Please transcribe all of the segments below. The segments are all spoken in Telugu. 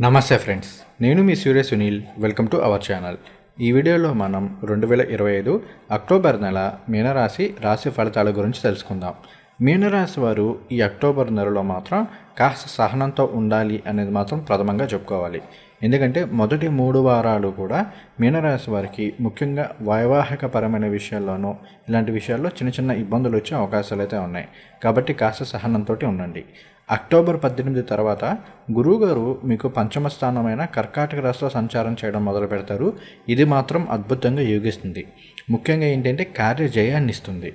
నమస్తే ఫ్రెండ్స్ నేను మీ Surya Sunil. Welcome to our channel ఈ వీడియోలో మనం రెండు వేల ఇరవై ఐదు అక్టోబర్ నెల మీనరాశి రాశి ఫలితాల గురించి తెలుసుకుందాం. మీనరాశి వారు ఈ అక్టోబర్ నెలలో మాత్రం కాస్త సహనంతో ఉండాలి అనేది మాత్రం ప్రథమంగా చెప్పుకోవాలి. ఎందుకంటే మొదటి మూడు వారాలు కూడా మీనరాశి వారికి ముఖ్యంగా వైవాహిక పరమైన విషయాల్లోనూ ఇలాంటి విషయాల్లో చిన్న చిన్న ఇబ్బందులు వచ్చే అవకాశాలు అయితే ఉన్నాయి. కాబట్టి కాస్త సహనంతో ఉండండి. అక్టోబర్ పద్దెనిమిది తర్వాత గురువుగారు మీకు పంచమ స్థానమైన కర్కాటక రాశిలో సంచారం చేయడం మొదలు పెడతారు. ఇది మాత్రం అద్భుతంగా యోగిస్తుంది. ముఖ్యంగా ఏంటంటే కార్య జయాన్ని ఇస్తుంది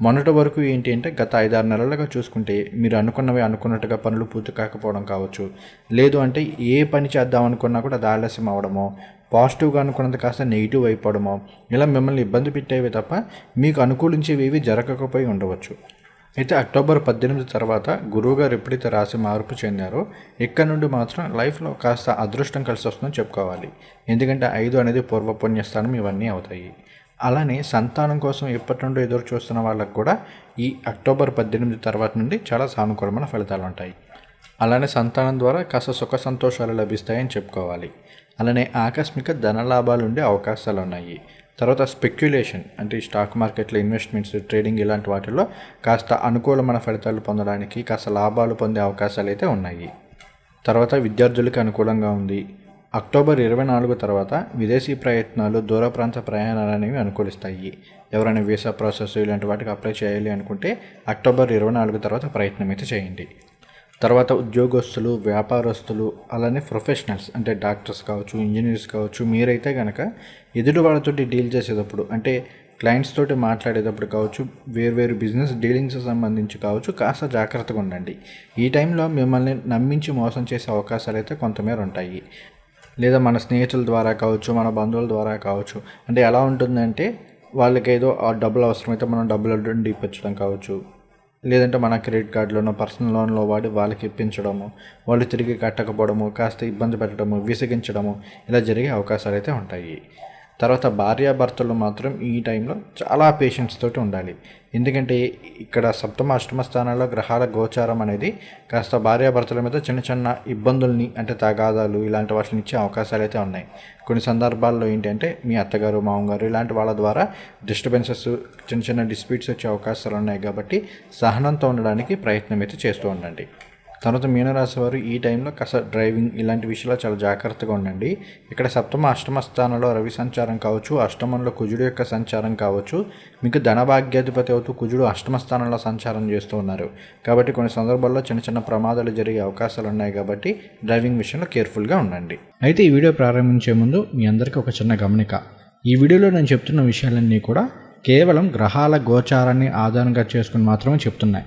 మొన్నటి వరకు ఏంటి అంటే గత ఐదారు నెలలుగా చూసుకుంటే మీరు అనుకున్నవి అనుకున్నట్టుగా పనులు పూర్తి కాకపోవడం కావచ్చు. లేదు అంటే ఏ పని చేద్దాం అనుకున్నా కూడా అది ఆలస్యం అవడమో పాజిటివ్గా అనుకున్నది కాస్త నెగిటివ్ అయిపోవడమో ఇలా మిమ్మల్ని ఇబ్బంది పెట్టేవి తప్ప మీకు అనుకూలించేవి ఏవి జరగకపోయి ఉండవచ్చు. అయితే అక్టోబర్ పద్దెనిమిది తర్వాత గురువుగారు ఎప్పుడైతే రాసి మార్పు చెందారో. ఇక్కడ నుండి మాత్రం లైఫ్లో కాస్త అదృష్టం కలిసి వస్తుందని చెప్పుకోవాలి. ఎందుకంటే ఐదు అనేది పూర్వపుణ్యస్థానం ఇవన్నీ అవుతాయి. అలానే సంతానం కోసం ఎప్పటి నుండో ఎదురు చూస్తున్న వాళ్ళకు కూడా ఈ అక్టోబర్ పద్దెనిమిది తర్వాత నుండి చాలా సానుకూలమైన ఫలితాలు ఉంటాయి. అలానే సంతానం ద్వారా కాస్త సుఖ సంతోషాలు లభిస్తాయని చెప్పుకోవాలి. అలానే ఆకస్మిక ధన లాభాలు ఉండే అవకాశాలు ఉన్నాయి. తర్వాత స్పెక్యులేషన్ అంటే స్టాక్ మార్కెట్లో ఇన్వెస్ట్మెంట్స్ ట్రేడింగ్ ఇలాంటి వాటిల్లో కాస్త అనుకూలమైన ఫలితాలు పొందడానికి కాస్త లాభాలు పొందే అవకాశాలు అయితే ఉన్నాయి. తర్వాత విద్యార్థులకు అనుకూలంగా ఉంది. అక్టోబర్ ఇరవై నాలుగు తర్వాత విదేశీ ప్రయత్నాలు దూర ప్రాంత ప్రయాణాలు అనేవి అనుకూలిస్తాయి. ఎవరైనా వీసా ప్రాసెస్ ఇలాంటి వాటికి అప్లై చేయాలి అనుకుంటే అక్టోబర్ ఇరవై నాలుగు తర్వాత ప్రయత్నం అయితే చేయండి. తర్వాత ఉద్యోగస్తులు వ్యాపారస్తులు అలానే ప్రొఫెషనల్స్ అంటే డాక్టర్స్ కావచ్చు ఇంజనీర్స్ కావచ్చు మీరైతే కనుక ఎదుటి వాళ్ళతోటి డీల్ చేసేటప్పుడు అంటే క్లయింట్స్ తోటి మాట్లాడేటప్పుడు కావచ్చు వేర్వేరు బిజినెస్ డీలింగ్స్ సంబంధించి కావచ్చు కాస్త జాగ్రత్తగా ఉండండి. ఈ టైంలో మిమ్మల్ని నమ్మించి మోసం చేసే అవకాశాలు అయితే కొంతమేర ఉంటాయి. లేదా మన స్నేహితుల ద్వారా కావచ్చు మన బంధువుల ద్వారా కావచ్చు. అంటే ఎలా ఉంటుందంటే వాళ్ళకి ఏదో ఆ డబ్బులు అవసరమైతే మనం డబ్బులు ఇప్పించడం కావచ్చు. లేదంటే మన క్రెడిట్ కార్డులోనో పర్సనల్ లోన్లో వాడి వాళ్ళకి ఇప్పించడము వాళ్ళు తిరిగి కట్టకపోవడము కాస్త ఇబ్బంది పెట్టడము విసిగించడము ఇలా జరిగే అవకాశాలు అయితే ఉంటాయి. తర్వాత భార్యాభర్తలు మాత్రం ఈ టైంలో చాలా పేషెన్స్ తోటి ఉండాలి. ఎందుకంటే ఇక్కడ సప్తమ అష్టమ స్థానాల్లో గ్రహాల గోచారం అనేది కాస్త భార్యాభర్తల మీద చిన్న చిన్న ఇబ్బందుల్ని అంటే తగాదాలు ఇలాంటి వాటిని ఇచ్చే అవకాశాలు అయితే ఉన్నాయి. కొన్ని సందర్భాల్లో ఏంటంటే మీ అత్తగారు మామగారు ఇలాంటి వాళ్ళ ద్వారా డిస్టర్బెన్సెస్ చిన్న చిన్న డిస్ప్యూట్స్ వచ్చే అవకాశాలు ఉన్నాయి కాబట్టి సహనంతో ఉండడానికి ప్రయత్నం అయితే చేస్తూ ఉండండి. తర్వాత మీనరాశి వారు ఈ టైంలో కస డ్రైవింగ్ ఇలాంటి విషయాల్లో చాలా జాగ్రత్తగా ఉండండి. ఇక్కడ సప్తమ అష్టమ స్థానంలో రవి సంచారం కావచ్చు అష్టమంలో కుజుడు యొక్క సంచారం కావచ్చు. మీకు ధనభాగ్యాధిపతి అవుతూ కుజుడు అష్టమ స్థానంలో సంచారం చేస్తూ ఉన్నారు. కాబట్టి కొన్ని సందర్భాల్లో చిన్న చిన్న ప్రమాదాలు జరిగే అవకాశాలు ఉన్నాయి కాబట్టి డ్రైవింగ్ విషయంలో కేర్ఫుల్గా ఉండండి. అయితే ఈ వీడియో ప్రారంభించే ముందు మీ అందరికీ ఒక చిన్న గమనిక. ఈ వీడియోలో నేను చెప్తున్న విషయాలన్నీ కూడా కేవలం గ్రహాల గోచారాన్ని ఆధారంగా చేసుకుని మాత్రమే చెప్తున్నాయి.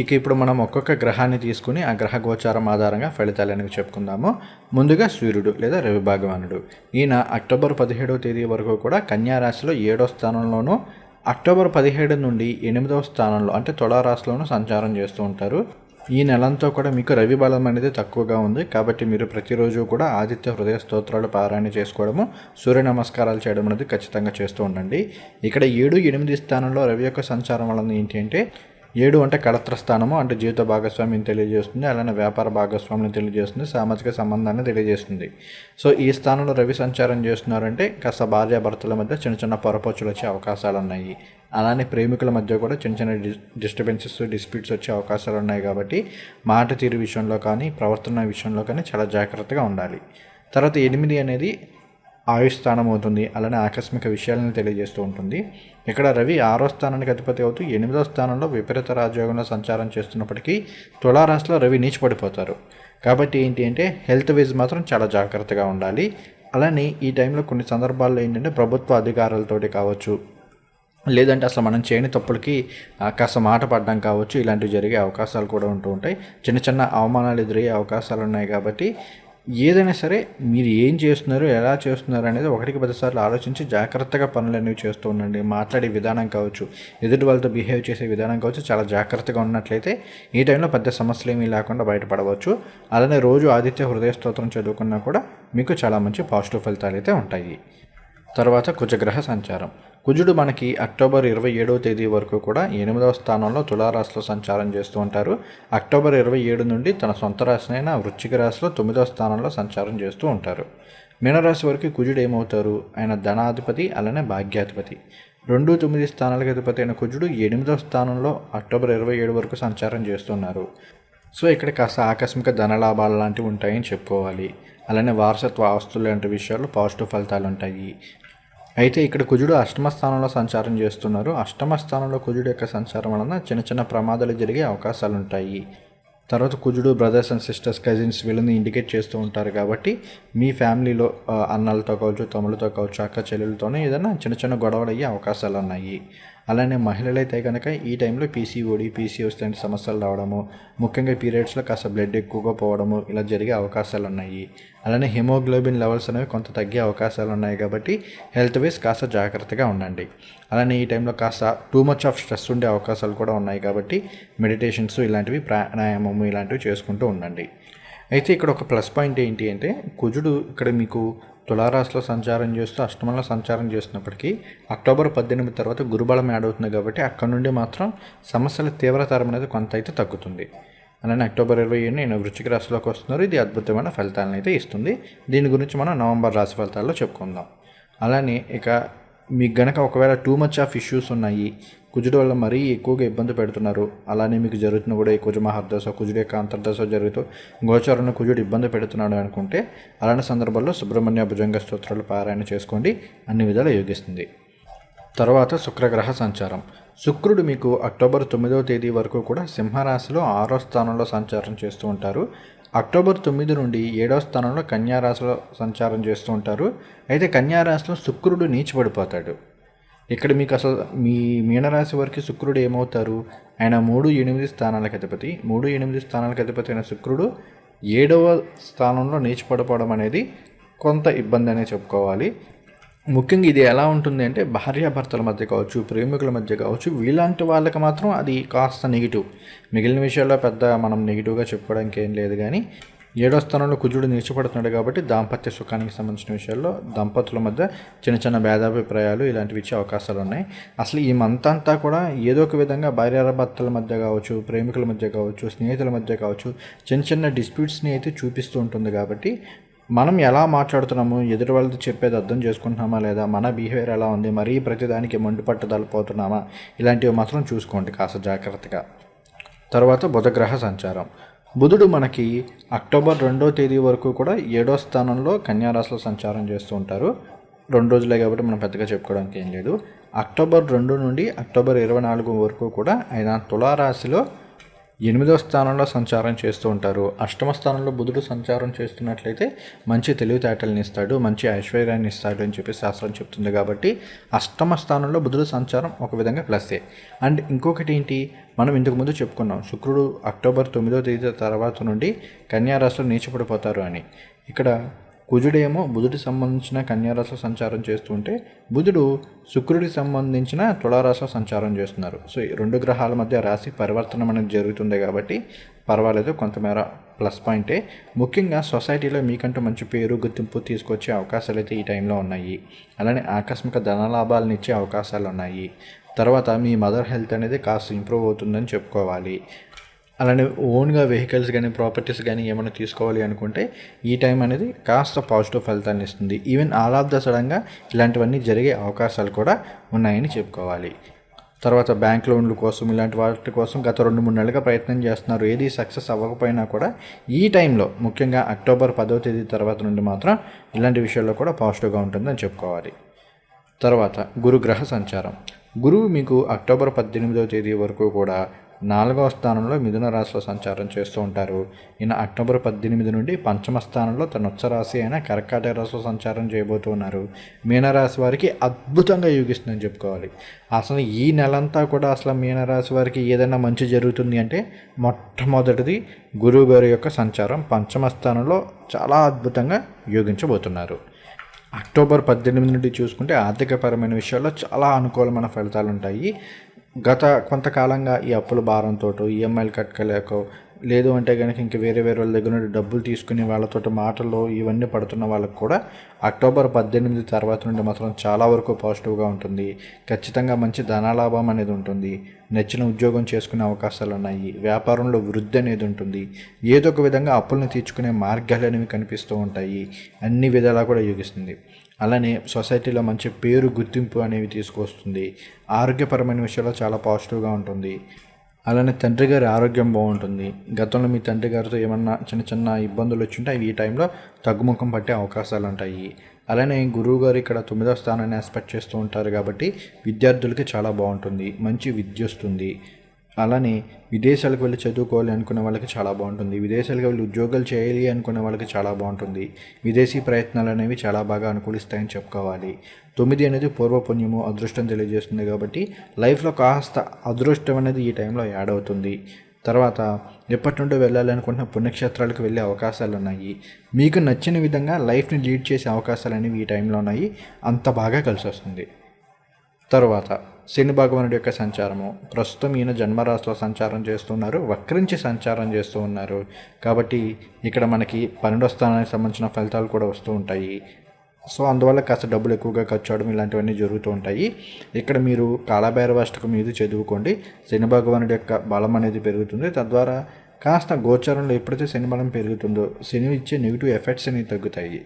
ఇక ఇప్పుడు మనం ఒక్కొక్క గ్రహాన్ని తీసుకుని ఆ గ్రహ గోచారం ఆధారంగా ఫలితాలు అనేవి చెప్పుకుందాము. ముందుగా సూర్యుడు లేదా రవి భగవానుడు. ఈయన అక్టోబర్ పదిహేడవ తేదీ వరకు కూడా కన్యారాశిలో ఏడో స్థానంలోనూ అక్టోబర్ పదిహేడు నుండి ఎనిమిదవ స్థానంలో అంటే తులారాశిలోనూ సంచారం చేస్తూ ఉంటారు. ఈ నెలంతా కూడా మీకు రవి బలం అనేది తక్కువగా ఉంది. కాబట్టి మీరు ప్రతిరోజు కూడా ఆదిత్య హృదయ స్తోత్రాలు పారాయణ చేసుకోవడము సూర్య నమస్కారాలు చేయడం అనేది ఖచ్చితంగా చేస్తూ ఉండండి. ఇక్కడ ఏడు ఎనిమిది స్థానంలో రవి యొక్క సంచారం వలన ఏంటి అంటే ఏడు అంటే కళత్ర స్థానము అంటే జీవిత భాగస్వామిని తెలియజేస్తుంది అలానే వ్యాపార భాగస్వామిని తెలియజేస్తుంది సామాజిక సంబంధాన్ని తెలియజేస్తుంది. సో ఈ స్థానంలో రవి సంచారం చేస్తున్నారంటే కాస్త భార్యాభర్తల మధ్య చిన్న చిన్న పొరపచ్చులు వచ్చే అవకాశాలు ఉన్నాయి. అలానే ప్రేమికుల మధ్య కూడా చిన్న చిన్న డిస్టర్బెన్సెస్ డిస్ప్యూట్స్ వచ్చే అవకాశాలు ఉన్నాయి కాబట్టి మాట తీరు విషయంలో కానీ ప్రవర్తన విషయంలో కానీ చాలా జాగ్రత్తగా ఉండాలి. తర్వాత ఎనిమిది అనేది ఆయుష్ స్థానం అవుతుంది అలానే ఆకస్మిక విషయాలను తెలియజేస్తూ ఉంటుంది. ఇక్కడ రవి ఆరో స్థానానికి అధిపతి అవుతూ ఎనిమిదో స్థానంలో విపరీత రాజయోగంలో సంచారం చేస్తున్నప్పటికీ తులారాశిలో రవి నీచిపడిపోతారు. కాబట్టి ఏంటి అంటే హెల్త్ వైజ్ మాత్రం చాలా జాగ్రత్తగా ఉండాలి. అలానే ఈ టైంలో కొన్ని సందర్భాల్లో ఏంటంటే ప్రభుత్వ అధికారులతోటి కావచ్చు లేదంటే అసలు మనం చేయని తప్పులకి కాస్త మాట పడడం కావచ్చు ఇలాంటివి జరిగే అవకాశాలు కూడా ఉంటూ ఉంటాయి. చిన్న చిన్న అవమానాలు ఎదురయ్యే అవకాశాలు ఉన్నాయి కాబట్టి ఏదైనా సరే మీరు ఏం చేస్తున్నారు ఎలా చేస్తున్నారు అనేది ఒకటికి పదిసార్లు ఆలోచించి జాగ్రత్తగా పనులు అనేవి చేస్తూ ఉండండి. మాట్లాడే విధానం కావచ్చు ఎదుటి వాళ్ళతో బిహేవ్ చేసే విధానం కావచ్చు చాలా జాగ్రత్తగా ఉన్నట్లయితే ఈ టైంలో పెద్ద సమస్యలు ఏమీ లేకుండా బయటపడవచ్చు. అలానే రోజు ఆదిత్య హృదయ స్తోత్రం చదువుకున్నా కూడా మీకు చాలా మంచి పాజిటివ్ ఫలితాలు అయితే ఉంటాయి. తర్వాత కుజగ్రహ సంచారం. కుజుడు మనకి అక్టోబర్ ఇరవై ఏడవ తేదీ వరకు కూడా ఎనిమిదవ స్థానంలో తులారాశిలో సంచారం చేస్తూ ఉంటారు. అక్టోబర్ ఇరవై ఏడు నుండి తన సొంత రాశినైన వృశ్చిక రాశిలో తొమ్మిదవ స్థానంలో సంచారం చేస్తూ ఉంటారు. మీనరాశి వరకు కుజుడు ఏమవుతారు? ఆయన ధనాధిపతి అలానే భాగ్యాధిపతి. రెండు తొమ్మిది స్థానాలకు అధిపతి అయిన కుజుడు ఎనిమిదవ స్థానంలో అక్టోబర్ ఇరవై ఏడు వరకు సంచారం చేస్తున్నారు. సో ఇక్కడ కాస్త ఆకస్మిక ధనలాభాలు లాంటివి ఉంటాయని చెప్పుకోవాలి. అలానే వారసత్వ ఆస్తులు లాంటి విషయాలు పాజిటివ్ ఫలితాలు ఉంటాయి. అయితే ఇక్కడ కుజుడు అష్టమ స్థానంలో సంచారం చేస్తున్నారు. అష్టమ స్థానంలో కుజుడు యొక్క సంచారం వలన చిన్న చిన్న ప్రమాదాలు జరిగే అవకాశాలు ఉంటాయి తర్వాత కుజుడు బ్రదర్స్ అండ్ సిస్టర్స్ కజిన్స్ వీళ్ళని ఇండికేట్ చేస్తూ ఉంటారు కాబట్టి మీ ఫ్యామిలీలో అన్నలతో కావచ్చు తమ్ముళ్ళతో కావచ్చు అక్క చెల్లెలతోనే ఏదైనా చిన్న చిన్న గొడవలు అయ్యే అవకాశాలు ఉన్నాయి అలానే మహిళలైతే కనుక ఈ టైంలో పీసీఓడి పీసీఓస్ లాంటి సమస్యలు రావడము ముఖ్యంగా పీరియడ్స్లో కాస్త బ్లడ్ ఎక్కువగా పోవడము ఇలా జరిగే అవకాశాలు ఉన్నాయి. అలానే హిమోగ్లోబిన్ లెవెల్స్ అనేవి కొంత తగ్గే అవకాశాలు ఉన్నాయి కాబట్టి హెల్త్ వైజ్ కాస్త జాగ్రత్తగా ఉండండి. అలానే ఈ టైంలో కాస్త టూ మచ్ ఆఫ్ స్ట్రెస్ ఉండే అవకాశాలు కూడా ఉన్నాయి కాబట్టి మెడిటేషన్స్ ఇలాంటివి ప్రాణాయామము ఇలాంటివి చేసుకుంటూ ఉండండి. అయితే ఇక్కడ ఒక ప్లస్ పాయింట్ ఏంటి అంటే కుజుడు ఇక్కడ మీకు తులారాశిలో సంచారం చేస్తూ అష్టమంలో సంచారం చేస్తున్నప్పటికీ అక్టోబర్ పద్దెనిమిది తర్వాత గురుబలం యాడ్ అవుతుంది కాబట్టి అక్కడ నుండి మాత్రం సమస్యల తీవ్రతరం అనేది కొంత అయితే తగ్గుతుంది. అలానే అక్టోబర్ ఇరవై ఏడు నేను వృచ్చిక రాశిలోకి వస్తున్నారు. ఇది అద్భుతమైన ఫలితాలను అయితే ఇస్తుంది. దీని గురించి మనం నవంబర్ రాశి ఫలితాల్లో చెప్పుకుందాం. అలానే ఇక మీకు గనక ఒకవేళ టూ మచ్ ఆఫ్ ఇష్యూస్ ఉన్నాయి కుజుడు వల్ల మరీ ఎక్కువగా ఇబ్బంది పెడుతున్నారు. అలానే మీకు జరుగుతున్న కూడా ఈ కుజ మహర్దశ కుజుడు యొక్క అంతర్దశ జరుగుతూ గోచారణ కుజుడు ఇబ్బంది పెడుతున్నాడు అనుకుంటే అలాంటి సందర్భాల్లో సుబ్రహ్మణ్య భుజంగ స్తోత్రాలు పారాయణ చేసుకోండి. అన్ని విధాలు యోగిస్తుంది. తర్వాత శుక్రగ్రహ సంచారం. శుక్రుడు మీకు అక్టోబర్ తొమ్మిదవ తేదీ వరకు కూడా సింహరాశిలో ఆరో స్థానంలో సంచారం చేస్తూ ఉంటారు. అక్టోబర్ తొమ్మిది నుండి ఏడవ స్థానంలో కన్యారాశిలో సంచారం చేస్తూ ఉంటారు. అయితే కన్యారాశిలో శుక్రుడు నీచిపడిపోతాడు. ఇక్కడ మీకు అసలు మీ మీనరాశి వారికి శుక్రుడు ఏమవుతారు? ఆయన మూడు ఎనిమిది స్థానాలకు అధిపతి. మూడు ఎనిమిది స్థానాలకు అధిపతి అయిన శుక్రుడు ఏడవ స్థానంలో నీచిపడిపోవడం అనేది కొంత ఇబ్బంది అనే చెప్పుకోవాలి. ముఖ్యంగా ఇది ఎలా ఉంటుంది అంటే భార్యాభర్తల మధ్య కావచ్చు ప్రేమికుల మధ్య కావచ్చు వీలాంటి వాళ్ళకి మాత్రం అది కాస్త నెగిటివ్ మిగిలిన విషయాల్లో పెద్ద మనం నెగిటివ్గా చెప్పుకోవడానికి ఏం లేదు కానీ ఏడో స్థానంలో కుజుడు నిలిచిపడుతున్నాడు కాబట్టి దాంపత్య సుఖానికి సంబంధించిన విషయాల్లో దంపతుల మధ్య చిన్న చిన్న భేదాభిప్రాయాలు ఇలాంటివి ఇచ్చే అవకాశాలు ఉన్నాయి. అసలు ఈ మంత్ అంతా కూడా ఏదో ఒక విధంగా భార్యాభర్తల మధ్య కావచ్చు ప్రేమికుల మధ్య కావచ్చు స్నేహితుల మధ్య కావచ్చు చిన్న చిన్న డిస్ప్యూట్స్ని అయితే చూపిస్తూ ఉంటుంది కాబట్టి మనం ఎలా మాట్లాడుతున్నాము ఎదుటి వాళ్ళది చెప్పేది అర్థం చేసుకుంటున్నామా లేదా మన బిహేవియర్ ఎలా ఉంది మరీ ప్రతిదానికి మండు పట్టుదలపోతున్నామా ఇలాంటివి మాత్రం చూసుకోండి కాస్త జాగ్రత్తగా. తర్వాత బుధగ్రహ సంచారం. బుధుడు మనకి అక్టోబర్ రెండో తేదీ వరకు కూడా ఏడో స్థానంలో కన్యారాశిలో సంచారం చేస్తూ ఉంటారు. రెండు రోజులే కాబట్టి మనం పెద్దగా చెప్పుకోవడానికి ఏం లేదు. అక్టోబర్ రెండు నుండి అక్టోబర్ ఇరవై నాలుగు వరకు కూడా ఆయన తులారాశిలో ఎనిమిదవ స్థానంలో సంచారం చేస్తూ ఉంటారు. అష్టమ స్థానంలో బుధుడు సంచారం చేస్తున్నట్లయితే మంచి తెలివితేటల్ని ఇస్తాడు మంచి ఐశ్వర్యాన్ని ఇస్తాడు అని చెప్పి శాస్త్రం చెప్తుంది కాబట్టి అష్టమ స్థానంలో బుధుడు సంచారం ఒక విధంగా ప్లస్సే అండ్ ఇంకొకటి ఏంటి? మనం ఇంతకు ముందు చెప్పుకున్నాం శుక్రుడు అక్టోబర్ తొమ్మిదో తేదీ తర్వాత నుండి కన్యారాశిలో నీచపడిపోతారు అని. ఇక్కడ కుజుడేమో బుధుడికి సంబంధించిన కన్యారాశ సంచారం చేస్తుంటే బుధుడు శుక్రుడికి సంబంధించిన తులారాశిలో సంచారం చేస్తున్నారు. సో ఈ రెండు గ్రహాల మధ్య రాశి పరివర్తనం అనేది జరుగుతుంది కాబట్టి పర్వాలేదు కొంతమేర ప్లస్ పాయింటే. ముఖ్యంగా సొసైటీలో మీకంటూ మంచి పేరు గుర్తింపు తీసుకొచ్చే అవకాశాలు అయితే ఈ టైంలో ఉన్నాయి. అలానే ఆకస్మిక ధనలాభాలను ఇచ్చే అవకాశాలు ఉన్నాయి తర్వాత మీ మదర్ హెల్త్ అనేది కాస్త ఇంప్రూవ్ అవుతుందని చెప్పుకోవాలి. అలానే ఓన్గా వెహికల్స్ కానీ ప్రాపర్టీస్ కానీ ఏమైనా తీసుకోవాలి అనుకుంటే ఈ టైం అనేది కాస్త పాజిటివ్ ఫలితాన్ని ఇస్తుంది. ఈవెన్ ఆల్ ఆఫ్ ద సడన్గా ఇలాంటివన్నీ జరిగే అవకాశాలు కూడా ఉన్నాయని చెప్పుకోవాలి. తర్వాత బ్యాంక్ లోన్ల కోసం ఇలాంటి వాటి కోసం గత రెండు మూడు నెలలుగా ప్రయత్నం చేస్తున్నారు. ఏది సక్సెస్ అవ్వకపోయినా కూడా ఈ టైంలో ముఖ్యంగా అక్టోబర్ పదవ తేదీ తర్వాత నుండి మాత్రం ఇలాంటి విషయాల్లో కూడా పాజిటివ్గా ఉంటుందని చెప్పుకోవాలి. తర్వాత గురుగ్రహ సంచారం. గురువు మీకు అక్టోబర్ పద్దెనిమిదవ తేదీ వరకు కూడా నాలుగవ స్థానంలో మిథున రాశిలో సంచారం చేస్తూ ఉంటారు. ఈయన అక్టోబర్ పద్దెనిమిది నుండి పంచమ స్థానంలో తన ఉచ్చ రాశి అయిన కర్కాటక రాశిలో సంచారం చేయబోతున్నారు మీనరాశి వారికి అద్భుతంగా యోగిస్తుందని చెప్పుకోవాలి. అసలు ఈ నెలంతా కూడా అసలు మీనరాశి వారికి ఏదైనా మంచి జరుగుతుంది అంటే మొట్టమొదటిది గురువు గారి యొక్క సంచారం పంచమ స్థానంలో చాలా అద్భుతంగా యోగించబోతున్నారు. అక్టోబర్ పద్దెనిమిది నుండి చూసుకుంటే ఆర్థికపరమైన విషయాల్లో చాలా అనుకూలమైన ఫలితాలు ఉంటాయి గత కొంతకాలంగా ఈ అప్పుల భారంతో ఈఎంఐలు కట్టలేక లేదు అంటే కనుక ఇంక వేరే వేరే వాళ్ళ దగ్గర నుండి డబ్బులు తీసుకుని వాళ్ళతో మాటలు ఇవన్నీ పడుతున్న వాళ్ళకు కూడా అక్టోబర్ పద్దెనిమిది తర్వాత నుండి మాత్రం చాలా వరకు పాజిటివ్గా ఉంటుంది. ఖచ్చితంగా మంచి ధనాలాభం అనేది ఉంటుంది. నచ్చిన ఉద్యోగం చేసుకునే అవకాశాలు ఉన్నాయి. వ్యాపారంలో వృద్ధి అనేది ఉంటుంది. ఏదో ఒక విధంగా అప్పులను తీర్చుకునే మార్గాలు అనేవి కనిపిస్తూ ఉంటాయి. అన్ని విధాలా కూడా యోగిస్తుంది. అలానే సొసైటీలో మంచి పేరు గుర్తింపు అనేవి తీసుకొస్తుంది. ఆరోగ్యపరమైన విషయాల్లో చాలా పాజిటివ్గా ఉంటుంది. అలానే తండ్రి గారి ఆరోగ్యం బాగుంటుంది. గతంలో మీ తండ్రి గారితో ఏమన్నా చిన్న చిన్న ఇబ్బందులు వచ్చింటే అవి ఈ టైంలో తగ్గుముఖం పట్టే అవకాశాలు ఉంటాయి. అలానే గురువు గారు ఇక్కడ తొమ్మిదో స్థానాన్ని ఆస్పెక్ట్ చేస్తూ ఉంటారు కాబట్టి విద్యార్థులకి చాలా బాగుంటుంది. మంచి విద్య వస్తుంది. అలానే విదేశాలకు వెళ్ళి చదువుకోవాలి అనుకున్న వాళ్ళకి చాలా బాగుంటుంది. విదేశాలకు వెళ్ళి ఉద్యోగాలు చేయాలి అనుకునే వాళ్ళకి చాలా బాగుంటుంది. విదేశీ ప్రయత్నాలు అనేవి చాలా బాగా అనుకూలిస్తాయని చెప్పుకోవాలి. తొమ్మిది అనేది పూర్వపుణ్యము అదృష్టం తెలియజేస్తుంది కాబట్టి లైఫ్లో కాస్త అదృష్టం అనేది ఈ టైంలో యాడ్ అవుతుంది. తర్వాత ఎప్పటి నుండో వెళ్ళాలనుకుంటున్న పుణ్యక్షేత్రాలకు వెళ్ళే అవకాశాలు ఉన్నాయి. మీకు నచ్చిన విధంగా లైఫ్ని లీడ్ చేసే అవకాశాలు అనేవి ఈ టైంలో ఉన్నాయి. అంత బాగా కలిసి వస్తుంది తరువాత శని భగవానుడి యొక్క సంచారము. ప్రస్తుతం ఈయన జన్మరాశిలో సంచారం చేస్తున్నారు వక్రించి సంచారం చేస్తూ ఉన్నారు. కాబట్టి ఇక్కడ మనకి పన్నెండో స్థానానికి సంబంధించిన ఫలితాలు కూడా వస్తూ ఉంటాయి. సో అందువల్ల కాస్త డబ్బులు ఎక్కువగా ఖర్చు అవడం ఇలాంటివన్నీ జరుగుతూ ఉంటాయి. ఇక్కడ మీరు కాలభైరవాష్టకం మీద చదువుకోండి. శని భగవానుడి యొక్క బలం అనేది పెరుగుతుంది. తద్వారా కాస్త గోచరంలో ఎప్పుడైతే శని బలం పెరుగుతుందో శని ఇచ్చే నెగిటివ్ ఎఫెక్ట్స్ అనేవి తగ్గుతాయి.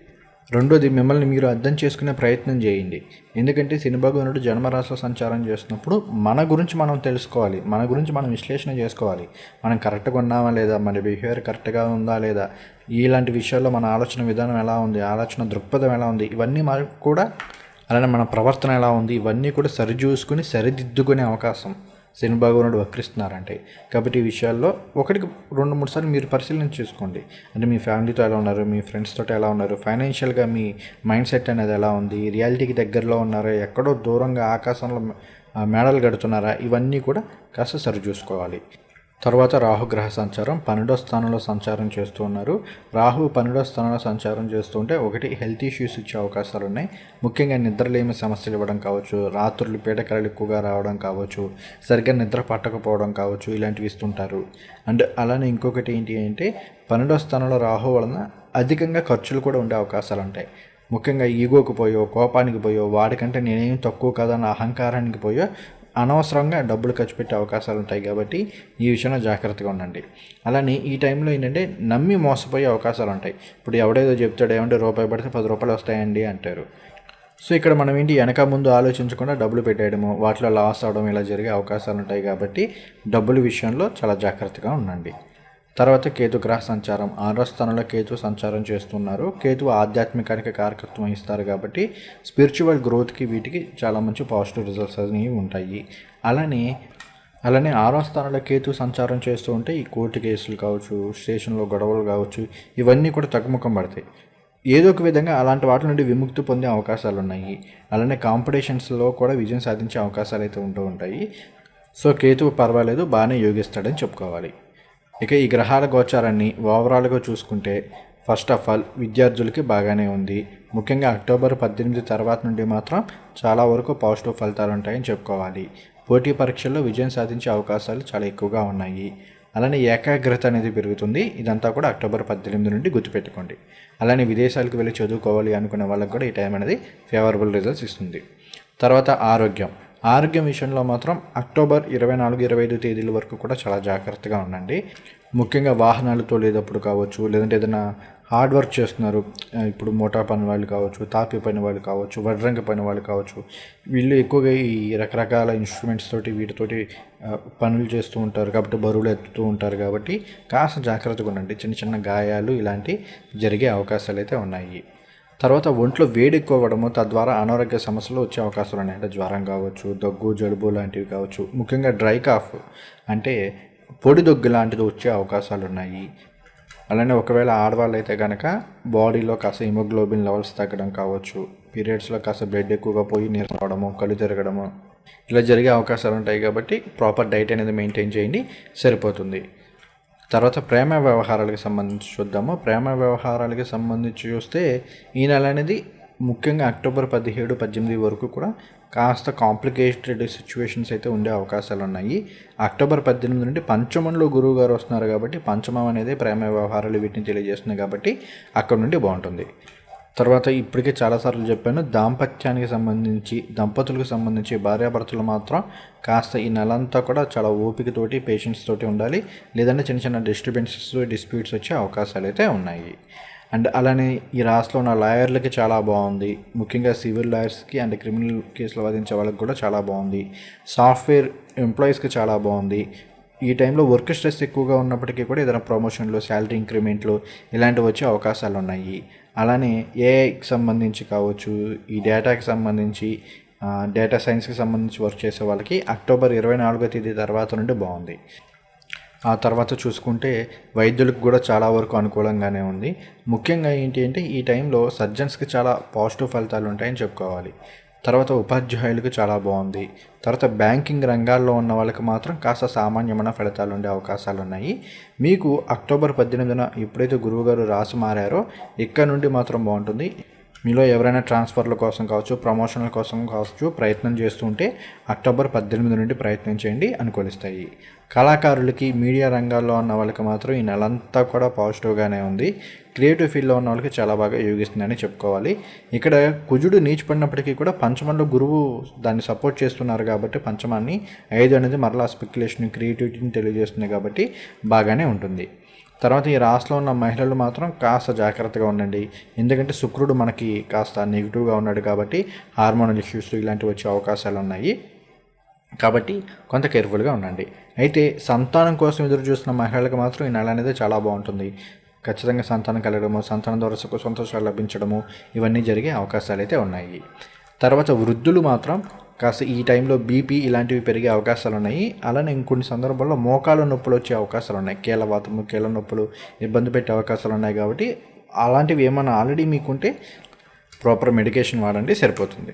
రెండోది మిమ్మల్ని మీరు అర్థం చేసుకునే ప్రయత్నం చేయండి. ఎందుకంటే సినిమాకు భగవానుడు జన్మరాశిలో సంచారం చేస్తున్నప్పుడు మన గురించి మనం తెలుసుకోవాలి. మన గురించి మనం విశ్లేషణ చేసుకోవాలి. మనం కరెక్ట్గా ఉన్నామా లేదా? మన బిహేవియర్ కరెక్ట్గా ఉందా లేదా? ఇలాంటి విషయాల్లో మన ఆలోచన విధానం ఎలా ఉంది? ఆలోచన దృక్పథం ఎలా ఉంది? ఇవన్నీ మనకు కూడా అలానే మన ప్రవర్తన ఎలా ఉంది? ఇవన్నీ కూడా సరిచూసుకుని సరిదిద్దుకునే అవకాశం. శని భగవానుడు వక్రిస్తున్నారంటే. కాబట్టి ఈ విషయాల్లో ఒకటికి రెండు మూడు సార్లు మీరు పరిశీలన చేసుకోండి. అంటే మీ ఫ్యామిలీతో ఎలా ఉన్నారు మీ ఫ్రెండ్స్తో ఎలా ఉన్నారు ఫైనాన్షియల్గా మీ మైండ్ సెట్ అనేది ఎలా ఉంది రియాలిటీకి దగ్గరలో ఉన్నారా ఎక్కడో దూరంగా ఆకాశంలో మేడలు కడుతున్నారా ఇవన్నీ కూడా కాస్త సరి చూసుకోవాలి. తర్వాత రాహుగ్రహ సంచారం పన్నెండో స్థానంలో సంచారం చేస్తూ ఉన్నారు. రాహు పన్నెండో స్థానంలో సంచారం చేస్తూ ఉంటే ఒకటి హెల్త్ ఇష్యూస్ ఇచ్చే అవకాశాలు ఉన్నాయి. ముఖ్యంగా నిద్రలేమి సమస్యలు ఇవ్వడం కావచ్చు రాత్రులు పీడకలలు ఎక్కువగా రావడం కావచ్చు సరిగ్గా నిద్ర పట్టకపోవడం కావచ్చు ఇలాంటివి ఇస్తుంటారు. అండ్ అలానే ఇంకొకటి ఏంటి అంటే పన్నెండో స్థానంలో రాహు వలన అధికంగా ఖర్చులు కూడా ఉండే అవకాశాలు ఉంటాయి. ముఖ్యంగా ఈగోకి పోయో కోపానికి పోయో వాడికంటే నేనేం తక్కువ కాదన్న అహంకారానికి పోయో అనవసరంగా డబ్బులు ఖర్చు పెట్టే అవకాశాలు ఉంటాయి కాబట్టి ఈ విషయంలో జాగ్రత్తగా ఉండండి. అలానే ఈ టైంలో ఏంటంటే నమ్మి మోసపోయే అవకాశాలు ఉంటాయి. ఇప్పుడు ఎవడేదో చెప్తాడు ఏమంటే రూపాయి పడితే పది రూపాయలు వస్తాయండి అంటారు. సో ఇక్కడ మనం ఏంటి వెనక ముందు ఆలోచించకుండా డబ్బులు పెట్టేయడము వాటిలో లాస్ అవడం ఇలా జరిగే అవకాశాలు ఉంటాయి కాబట్టి డబ్బుల విషయంలో చాలా జాగ్రత్తగా ఉండండి. తర్వాత కేతు గ్రహ సంచారం ఆరో స్థానంలో కేతు సంచారం చేస్తున్నారు. కేతు ఆధ్యాత్మికానికి కారకత్వం ఇస్తారు కాబట్టి స్పిరిచువల్ గ్రోత్కి వీటికి చాలా మంచి పాజిటివ్ రిజల్ట్స్ అనేవి ఉంటాయి. అలానే అలానే ఆరో స్థానంలో కేతు సంచారం చేస్తూ ఉంటే ఈ కోర్టు కేసులు కావచ్చు స్టేషన్లో గొడవలు కావచ్చు ఇవన్నీ కూడా తగ్గుముఖం పడతాయి. ఏదో ఒక విధంగా అలాంటి వాటి నుండి విముక్తి పొందే అవకాశాలు ఉన్నాయి. అలానే కాంపిటీషన్స్లో కూడా విజయం సాధించే అవకాశాలు అయితే ఉంటూ ఉంటాయి. సో కేతువు పర్వాలేదు బాగానే యోగిస్తాడని చెప్పుకోవాలి. ఇక ఈ గ్రహాల గోచారాన్ని ఓవరాల్గా చూసుకుంటే ఫస్ట్ ఆఫ్ ఆల్ విద్యార్థులకి బాగానే ఉంది. ముఖ్యంగా అక్టోబర్ పద్దెనిమిది తర్వాత నుండి మాత్రం చాలా వరకు పాజిటివ్ ఫలితాలు ఉంటాయని చెప్పుకోవాలి. పోటీ పరీక్షల్లో విజయం సాధించే అవకాశాలు చాలా ఎక్కువగా ఉన్నాయి. అలానే ఏకాగ్రత అనేది పెరుగుతుంది. ఇదంతా కూడా అక్టోబర్ పద్దెనిమిది నుండి గుర్తుపెట్టుకోండి. అలానే విదేశాలకు వెళ్ళి చదువుకోవాలి అనుకునే వాళ్ళకి కూడా ఈ టైం అనేది ఫేవరబుల్ రిజల్ట్స్ ఇస్తుంది. తర్వాత ఆరోగ్యం. ఆరోగ్యం విషయంలో మాత్రం అక్టోబర్ ఇరవై నాలుగు ఇరవై ఐదు తేదీల వరకు కూడా చాలా జాగ్రత్తగా ఉండండి. ముఖ్యంగా వాహనాలు తోలేటప్పుడు కావచ్చు లేదంటే ఏదైనా హార్డ్ వర్క్ చేస్తున్నారు ఇప్పుడు మోటార్ పని వాళ్ళు కావచ్చు తాపి పని వాళ్ళు కావచ్చు వడ్రంగి పని వాళ్ళు కావచ్చు వీళ్ళు ఎక్కువగా ఈ రకరకాల ఇన్స్ట్రుమెంట్స్ తోటి వీటితోటి పనులు చేస్తూ ఉంటారు. కాబట్టి బరువులు ఎత్తుతూ ఉంటారు కాబట్టి కాస్త జాగ్రత్తగా ఉండండి. చిన్న చిన్న గాయాలు ఇలాంటి జరిగే అవకాశాలు అయితే ఉన్నాయి. తర్వాత ఒంట్లో వేడి ఎక్కువ అవ్వడము తద్వారా అనారోగ్య సమస్యలు వచ్చే అవకాశాలు ఉన్నాయి. అంటే జ్వరం కావచ్చు దగ్గు జలుబు లాంటివి కావచ్చు. ముఖ్యంగా డ్రై కాఫ్ అంటే పొడి దగ్గు లాంటిది వచ్చే అవకాశాలు ఉన్నాయి. అలానే ఒకవేళ ఆడవాళ్ళు అయితే కనుక బాడీలో కాస్త హిమోగ్లోబిన్ లెవెల్స్ తగ్గడం కావచ్చు. పీరియడ్స్లో కాస్త బ్లడ్ ఎక్కువగా పోయి నీరు రావడము కళ్ళు తిరగడము ఇలా జరిగే అవకాశాలు ఉంటాయి కాబట్టి ప్రాపర్ డైట్ అనేది మెయింటైన్ చేయండి సరిపోతుంది. తర్వాత ప్రేమ వ్యవహారాలకు సంబంధించి చూద్దాము. ప్రేమ వ్యవహారాలకి సంబంధించి చూస్తే ఈ నెల అనేది ముఖ్యంగా అక్టోబర్ పదిహేడు పద్దెనిమిది వరకు కూడా కాస్త కాంప్లికేటెడ్ సిచ్యువేషన్స్ అయితే ఉండే అవకాశాలు ఉన్నాయి. అక్టోబర్ పద్దెనిమిది నుండి పంచమంలో గురువు గారు వస్తున్నారు కాబట్టి పంచమం అనేది ప్రేమ వ్యవహారాలు వీటిని తెలియజేస్తుంది కాబట్టి అక్కడ నుండి బాగుంటుంది. తర్వాత ఇప్పటికే చాలాసార్లు చెప్పాను దాంపత్యానికి సంబంధించి దంపతులకు సంబంధించి భార్యాభర్తలు మాత్రం కాస్త ఈ నెలంతా కూడా చాలా ఓపికతోటి పేషెన్స్ తోటి ఉండాలి. లేదంటే చిన్న చిన్న డిస్టర్బెన్సెస్ డిస్ప్యూట్స్ వచ్చే అవకాశాలు అయితే ఉన్నాయి. అండ్ అలానే ఈ రాష్ట్రంలో ఉన్న లాయర్లకి చాలా బాగుంది. ముఖ్యంగా సివిల్ లాయర్స్కి అండ్ క్రిమినల్ కేసులు వాదించే వాళ్ళకి కూడా చాలా బాగుంది. సాఫ్ట్వేర్ ఎంప్లాయీస్కి చాలా బాగుంది. ఈ టైంలో వర్క్ స్ట్రెస్ ఎక్కువగా ఉన్నప్పటికీ కూడా ఏదైనా ప్రమోషన్లు శాలరీ ఇంక్రిమెంట్లు ఇలాంటివి వచ్చే అవకాశాలు ఉన్నాయి అలానే ఏఐకి సంబంధించి కావచ్చు ఈ డేటాకి సంబంధించి డేటా సైన్స్కి సంబంధించి వర్క్ చేసే వాళ్ళకి అక్టోబర్ ఇరవై నాలుగో తేదీ తర్వాత నుండి బాగుంది. ఆ తర్వాత చూసుకుంటే వైద్యులకు కూడా చాలా వరకు అనుకూలంగానే ఉంది. ముఖ్యంగా ఏంటి అంటే ఈ టైంలో సర్జన్స్కి చాలా పాజిటివ్ ఫలితాలు ఉంటాయని చెప్పుకోవాలి. తర్వాత ఉపాధ్యాయులకు చాలా బాగుంది. తర్వాత బ్యాంకింగ్ రంగాల్లో ఉన్న వాళ్ళకి మాత్రం కాస్త సామాన్యమైన ఫలితాలు ఉండే అవకాశాలు ఉన్నాయి. మీకు అక్టోబర్ పద్దెనిమిదిన ఎప్పుడైతే గురువుగారు రాసి మారారో ఇక్కడ నుండి మాత్రం బాగుంటుంది. మీలో ఎవరైనా ట్రాన్స్ఫర్ల కోసం కావచ్చు ప్రమోషన్ల కోసం కావచ్చు ప్రయత్నం చేస్తుంటే అక్టోబర్ పద్దెనిమిది నుండి ప్రయత్నం చేయండి అనుకూలిస్తాయి కళాకారులకి మీడియా రంగాల్లో ఉన్న వాళ్ళకి మాత్రం ఈ నెలంతా కూడా పాజిటివ్గానే ఉంది. క్రియేటివ్ ఫీల్డ్లో ఉన్న వాళ్ళకి చాలా బాగా యోగిస్తుందని చెప్పుకోవాలి. ఇక్కడ కుజుడు నీచిపడినప్పటికీ కూడా పంచమంలో గురువు దాన్ని సపోర్ట్ చేస్తున్నారు కాబట్టి పంచమాన్ని ఐదు అనేది మరలా స్పెక్యులేషన్ క్రియేటివిటీని తెలియజేస్తుంది కాబట్టి బాగానే ఉంటుంది. తర్వాత ఈ రాశిలో ఉన్న మహిళలు మాత్రం కాస్త జాగ్రత్తగా ఉండండి. ఎందుకంటే శుక్రుడు మనకి కాస్త నెగిటివ్గా ఉన్నాడు కాబట్టి హార్మోనల్ ఇష్యూస్ ఇలాంటివి వచ్చే అవకాశాలు ఉన్నాయి. కాబట్టి కొంత కేర్ఫుల్గా ఉండండి. అయితే సంతానం కోసం ఎదురు చూస్తున్న మహిళలకు మాత్రం ఈ నెల అనేది చాలా బాగుంటుంది. ఖచ్చితంగా సంతానం కలగడము సంతానం ద్వారా సుఖ సంతోషాలు లభించడము ఇవన్నీ జరిగే అవకాశాలు అయితే ఉన్నాయి. తర్వాత వృద్ధులు మాత్రం కాస్త ఈ టైంలో బీపీ ఇలాంటివి పెరిగే అవకాశాలు ఉన్నాయి అలానే ఇంకొన్ని సందర్భాల్లో మోకాలు నొప్పులు వచ్చే అవకాశాలు ఉన్నాయి కీళ్ళవాతము కీళ్ళ నొప్పులు ఇబ్బంది పెట్టే అవకాశాలు ఉన్నాయి కాబట్టి అలాంటివి ఏమైనా ఆల్రెడీ మీకుంటే ప్రాపర్ మెడికేషన్ వాడండి సరిపోతుంది.